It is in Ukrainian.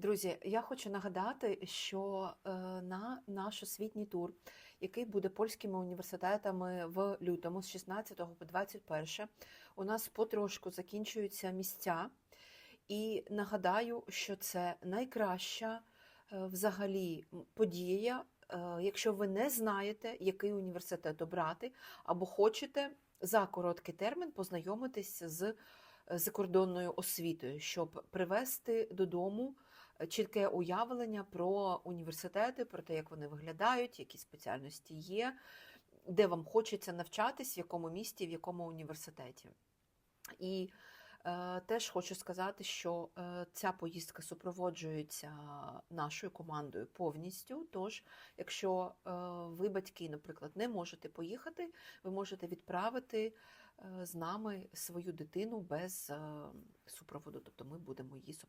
Друзі, я хочу нагадати, що е, на наш освітній тур, який буде польськими університетами в лютому з 16 по 21, у нас потрошку закінчуються місця. І нагадаю, що це найкраща е, взагалі подія, е, якщо ви не знаєте, який університет обрати, або хочете за короткий термін познайомитись з закордонною освітою, щоб привести додому е, чітке уявлення про університети, про те, як вони виглядають, які спеціальності є, де вам хочеться навчатись, в якому місті, в якому університеті. І е, теж хочу сказати, що е, ця поїздка супроводжується нашою командою повністю. Тож, якщо ви, батьки, наприклад, не можете поїхати, ви можете відправити з нами свою дитину без е, супроводу, тобто ми будемо її супроводжувати.